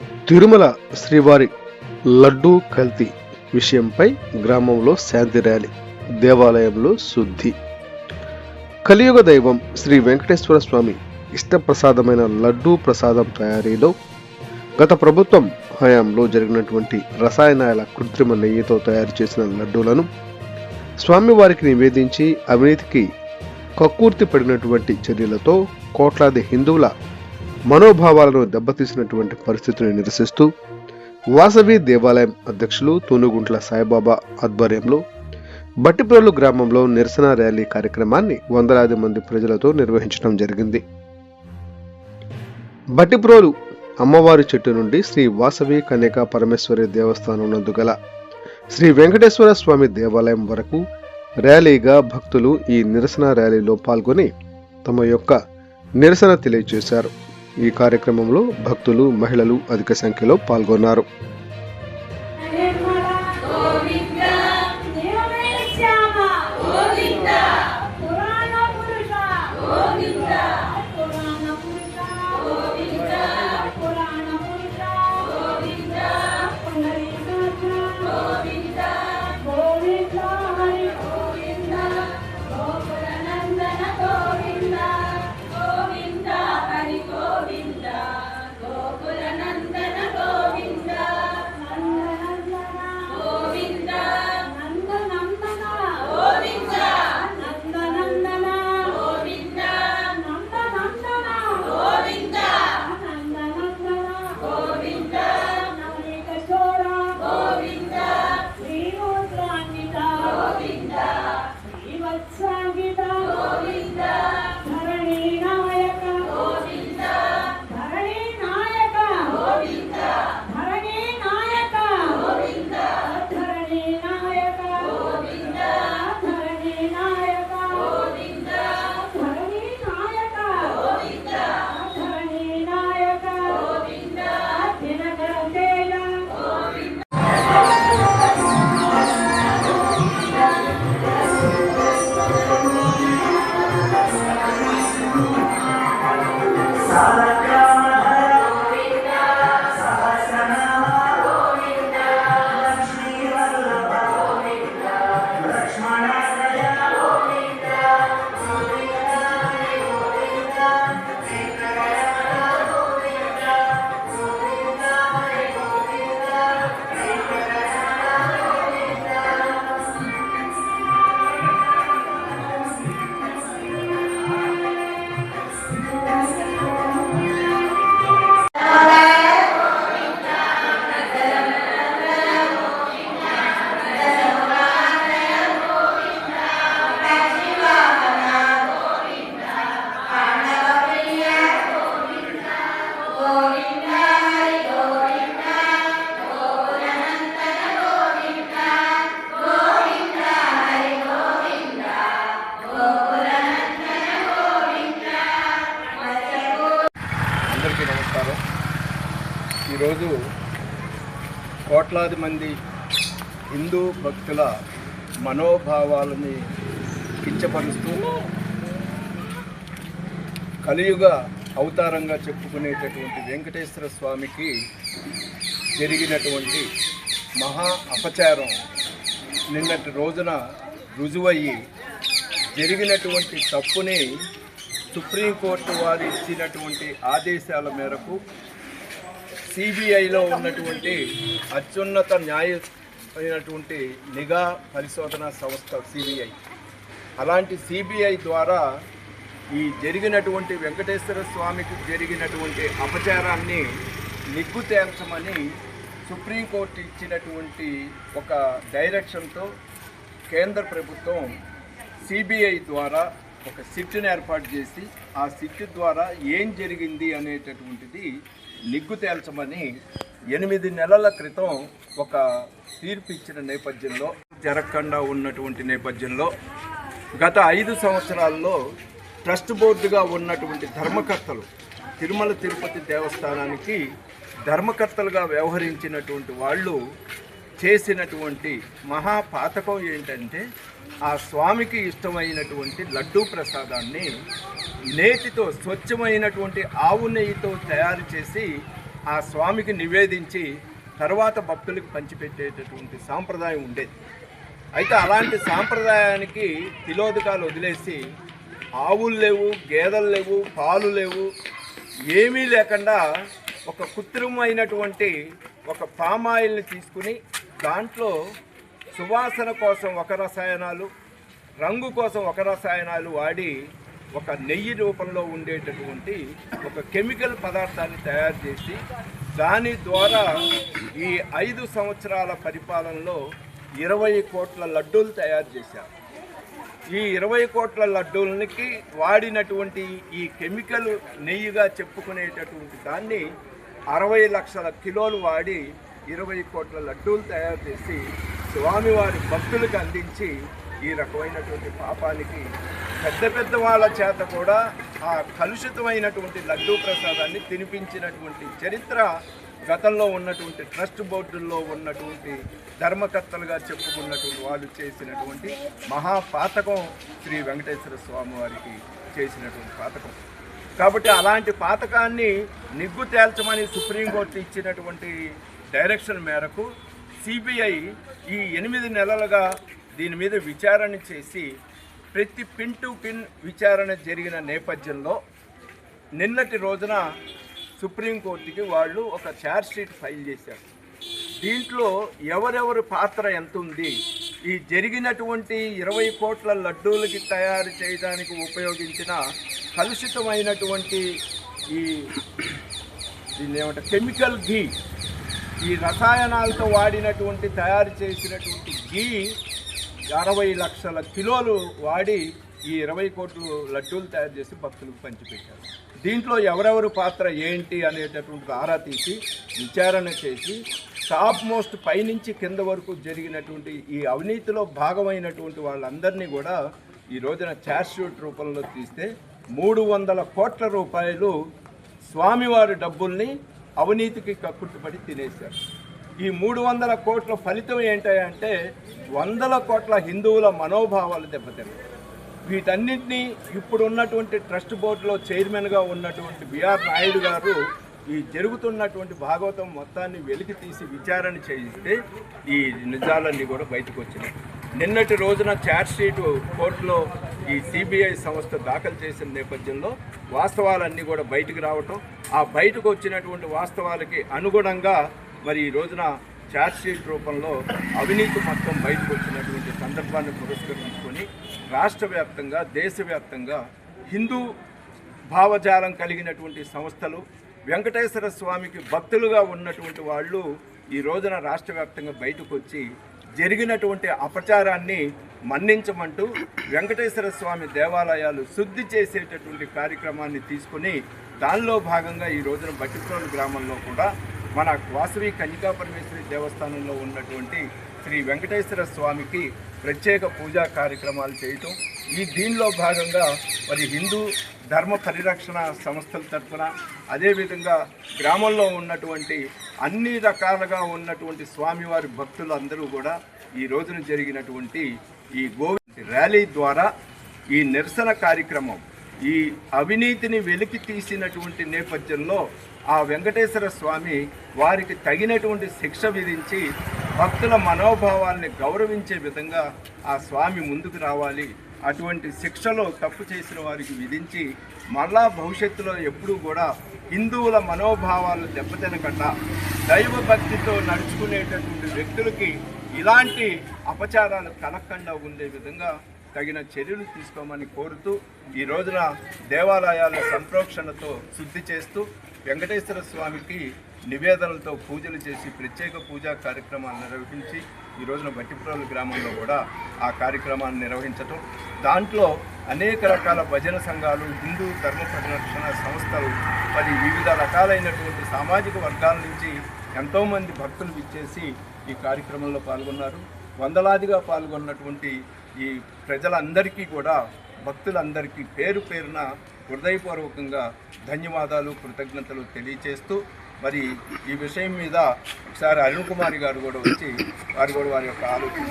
తిరుమల శ్రీవారి లడ్డూ కల్తీ విషయంపై గ్రామంలో శాంతి ర్యాలీ దేవాలయంలో శుద్ధి. కలియుగ దైవం శ్రీ వెంకటేశ్వర స్వామి ఇష్టప్రసాదమైన లడ్డూ ప్రసాదం తయారీలో గత ప్రభుత్వం హయాంలో జరిగినటువంటి రసాయనాల కృత్రిమ నెయ్యితో తయారు చేసిన లడ్డూలను స్వామివారికి నివేదించి అవినీతికి కక్కుర్తి పడినటువంటి చర్యలతో కోట్లాది హిందువుల మనోభావాలను దెబ్బతీసినటువంటి పరిస్థితిని నిరసిస్తూ వాసవి దేవాలయం అధ్యక్షులు తూనుగుంట్ల సాయిబాబా ఆధ్వర్యంలో బట్టిప్రోలు గ్రామంలో నిరసన ర్యాలీ కార్యక్రమాన్ని వందలాది మంది ప్రజలతో నిర్వహించడం జరిగింది. బట్టిప్రోలు అమ్మవారి చెట్టు నుండి శ్రీ వాసవి కన్యకా పరమేశ్వరి దేవస్థానం నందు గల శ్రీ వెంకటేశ్వర స్వామి దేవాలయం వరకు ర్యాలీగా భక్తులు ఈ నిరసన ర్యాలీలో పాల్గొని తమ యొక్క నిరసన తెలియజేశారు. ఈ కార్యక్రమంలో భక్తులు మహిళలు అధిక సంఖ్యలో పాల్గొన్నారు. God ఈరోజు కోట్లాది మంది హిందూ భక్తుల మనోభావాలని కించపరుస్తూ కలియుగ అవతారంగా చెప్పుకునేటటువంటి వెంకటేశ్వర స్వామికి జరిగినటువంటి మహా అపచారం. నిన్నటి రోజున రుజువయ్యి జరిగినటువంటి తప్పుని సుప్రీంకోర్టు వారు ఇచ్చినటువంటి ఆదేశాల మేరకు సిబిఐలో ఉన్నటువంటి అత్యున్నత న్యాయ అయినటువంటి నిఘా పరిశోధన సంస్థ సిబిఐ. అలాంటి సిబిఐ ద్వారా ఈ జరిగినటువంటి వెంకటేశ్వర స్వామికి జరిగినటువంటి అపచారాన్ని నిగ్గు తేల్చమని సుప్రీంకోర్టు ఇచ్చినటువంటి ఒక డైరెక్షన్తో కేంద్ర ప్రభుత్వం సిబిఐ ద్వారా ఒక సిట్ను ఏర్పాటు చేసి ఆ సిట్ ద్వారా ఏం జరిగింది అనేటటువంటిది నిగ్గు తేల్చమని ఎనిమిది నెలల క్రితం ఒక తీర్పు ఇచ్చిన నేపథ్యంలో జరగకుండా ఉన్నటువంటి నేపథ్యంలో గత ఐదు సంవత్సరాల్లో ట్రస్ట్ బోర్డుగా ఉన్నటువంటి ధర్మకర్తలు తిరుమల తిరుపతి దేవస్థానానికి ధర్మకర్తలుగా వ్యవహరించినటువంటి వాళ్ళు చేసినటువంటి మహాపాతకం ఏంటంటే ఆ స్వామికి ఇష్టమైనటువంటి లడ్డూ ప్రసాదాన్ని నేతితో స్వచ్ఛమైనటువంటి ఆవు నెయ్యితో తయారు చేసి ఆ స్వామికి నివేదించి తర్వాత భక్తులకు పంచిపెట్టేటటువంటి సాంప్రదాయం ఉండేది. అయితే అలాంటి సాంప్రదాయానికి తిలోదకాలు వదిలేసి ఆవులు లేవు గేదెలు లేవు పాలు లేవు ఏమీ లేకుండా ఒక కృత్రిమైనటువంటి ఒక పామాయిల్ని తీసుకుని దాంట్లో సువాసన కోసం ఒక రసాయనాలు రంగు కోసం ఒక రసాయనాలు వాడి ఒక నెయ్యి రూపంలో ఉండేటటువంటి ఒక కెమికల్ పదార్థాన్ని తయారు చేసి దాని ద్వారా ఈ ఐదు సంవత్సరాల పరిపాలనలో ఇరవై కోట్ల లడ్డూలు తయారు చేశారు. ఈ ఇరవై కోట్ల లడ్డూలకి వాడినటువంటి ఈ కెమికల్ నెయ్యిగా చెప్పుకునేటటువంటి దాన్ని అరవై లక్షల కిలోలు వాడి ఇరవై కోట్ల లడ్డూలు తయారు చేసి స్వామివారి భక్తులకు అందించి ఈ రకమైనటువంటి పాపానికి పెద్ద పెద్ద వాళ్ళ చేత కూడా ఆ కలుషితమైనటువంటి లడ్డూ ప్రసాదాన్ని తినిపించినటువంటి చరిత్ర గతంలో ఉన్నటువంటి ట్రస్ట్ బోర్డుల్లో ఉన్నటువంటి ధర్మకర్తలుగా చెప్పుకున్నటువంటి వాళ్ళు చేసినటువంటి మహాపాతకం శ్రీ వెంకటేశ్వర స్వామి వారికి చేసినటువంటి పాతకం. కాబట్టి అలాంటి పాతకాన్ని నిగ్గు తేల్చమని సుప్రీంకోర్టు ఇచ్చినటువంటి డైరెక్షన్ మేరకు సిబిఐ ఈ ఎనిమిది నెలలుగా దీని మీద విచారణ చేసి ప్రతి పిన్ టు పిన్ విచారణ జరిగిన నేపథ్యంలో నిన్నటి రోజున సుప్రీంకోర్టుకి వాళ్ళు ఒక ఛార్జ్ షీట్ ఫైల్ చేశారు. దీంట్లో ఎవరెవరి పాత్ర ఎంత ఉంది? ఈ జరిగినటువంటి ఇరవై కోట్ల లడ్డూలకి తయారు చేయడానికి ఉపయోగించిన కలుషితమైనటువంటి ఈ దీన్ని ఏమంటే కెమికల్ ఘీ. ఈ రసాయనాలతో వాడినటువంటి తయారు చేసినటువంటి ఘీ అరవై లక్షల కిలోలు వాడి ఈ ఇరవై కోట్లు లడ్డూలు తయారు చేసి భక్తులకు పంచిపెట్టారు. దీంట్లో ఎవరెవరు పాత్ర ఏంటి అనేటటువంటి ఆరా తీసి విచారణ చేసి టాప్ మోస్ట్ పైనుంచి కింద వరకు జరిగినటువంటి ఈ అవినీతిలో భాగమైనటువంటి వాళ్ళందరినీ కూడా ఈ రోజున ఛార్జ్షీట్ రూపంలో తీస్తే మూడు వందల కోట్ల రూపాయలు స్వామివారి డబ్బుల్ని అవినీతికి కక్కుట్టుబడి తినేశారు. ఈ మూడు వందల కోట్ల ఫలితం ఏంటంటే వందల కోట్ల హిందువుల మనోభావాలు దెబ్బతిన్నాయి. వీటన్నింటినీ ఇప్పుడు ఉన్నటువంటి ట్రస్ట్ బోర్డులో చైర్మన్గా ఉన్నటువంటి బిఆర్ నాయుడు గారు ఈ జరుగుతున్నటువంటి భాగవతం మొత్తాన్ని వెలికి తీసి విచారణ చేయిస్తే ఈ నిజాలన్నీ కూడా బయటకు వచ్చినాయి నిన్నటి రోజున ఛార్జ్షీటు కోర్టులో ఈ సిబిఐ సంస్థ దాఖలు చేసిన నేపథ్యంలో వాస్తవాలన్నీ కూడా బయటకు రావటం ఆ బయటకు వచ్చినటువంటి వాస్తవాలకి అనుగుణంగా మరి ఈ రోజున ఛార్జ్షీట్ రూపంలో అవినీతి మొత్తం బయటకు వచ్చినటువంటి సందర్భాన్ని పురస్కరించుకొని రాష్ట్ర వ్యాప్తంగా దేశవ్యాప్తంగా హిందూ భావజాలం కలిగినటువంటి సంస్థలు వెంకటేశ్వర స్వామికి భక్తులుగా ఉన్నటువంటి వాళ్ళు ఈ రోజున రాష్ట్ర వ్యాప్తంగా బయటకు వచ్చి జరిగినటువంటి అపచారాన్ని మన్నించమంటూ వెంకటేశ్వర స్వామి దేవాలయాలు శుద్ధి చేసేటటువంటి కార్యక్రమాన్ని తీసుకుని దానిలో భాగంగా ఈ రోజున బట్టిప్రోలు గ్రామంలో కూడా మన వాసవి కన్యకా పరమేశ్వరి దేవస్థానంలో ఉన్నటువంటి శ్రీ వెంకటేశ్వర స్వామికి ప్రత్యేక పూజా కార్యక్రమాలు చేయటం. ఈ దీనిలో భాగంగా మరి హిందూ ధర్మ పరిరక్షణ సంస్థల తరఫున అదేవిధంగా గ్రామంలో ఉన్నటువంటి అన్ని రకాలుగా ఉన్నటువంటి స్వామివారి భక్తులు అందరూ కూడా ఈ రోజున జరిగినటువంటి ఈ గోవింద ర్యాలీ ద్వారా ఈ నిరసన కార్యక్రమం ఈ అవినీతిని వెలికి తీసినటువంటి నేపథ్యంలో ఆ వెంకటేశ్వర స్వామి వారికి తగినటువంటి శిక్ష విధించి భక్తుల మనోభావాల్ని గౌరవించే విధంగా ఆ స్వామి ముందుకు రావాలి. అటువంటి శిక్షలో తప్పు చేసిన వారికి విధించి మళ్ళా భవిష్యత్తులో ఎప్పుడూ కూడా హిందువుల మనోభావాలను దెబ్బతినకుండా దైవ భక్తితో నడుచుకునేటటువంటి వ్యక్తులకి ఇలాంటి అపచారాలు కలగకుండా ఉండే విధంగా తగిన చర్యలు తీసుకోమని కోరుతూ ఈ రోజున దేవాలయాల సంప్రోక్షణతో శుద్ధి చేస్తూ వెంకటేశ్వర స్వామికి నివేదనలతో పూజలు చేసి ప్రత్యేక పూజా కార్యక్రమాలు నిర్వహించి ఈ రోజున బట్టిప్రోలు గ్రామంలో కూడా ఆ కార్యక్రమాన్ని నిర్వహించటం. దాంట్లో అనేక రకాల భజన సంఘాలు హిందూ ధర్మ పరిరక్షణ సంస్థలు మరి వివిధ రకాలైనటువంటి సామాజిక వర్గాల నుంచి ఎంతోమంది భక్తులు ఇచ్చేసి ఈ కార్యక్రమంలో పాల్గొన్నారు. వందలాదిగా పాల్గొన్నటువంటి ఈ ప్రజలందరికీ కూడా భక్తులందరికీ పేరు పేరున హృదయపూర్వకంగా ధన్యవాదాలు కృతజ్ఞతలు తెలియచేస్తూ మరి ఈ విషయం మీద ఒకసారి అరుణ్ కుమారి గారు కూడా వచ్చి వారు కూడా వారి యొక్క ఆలోచన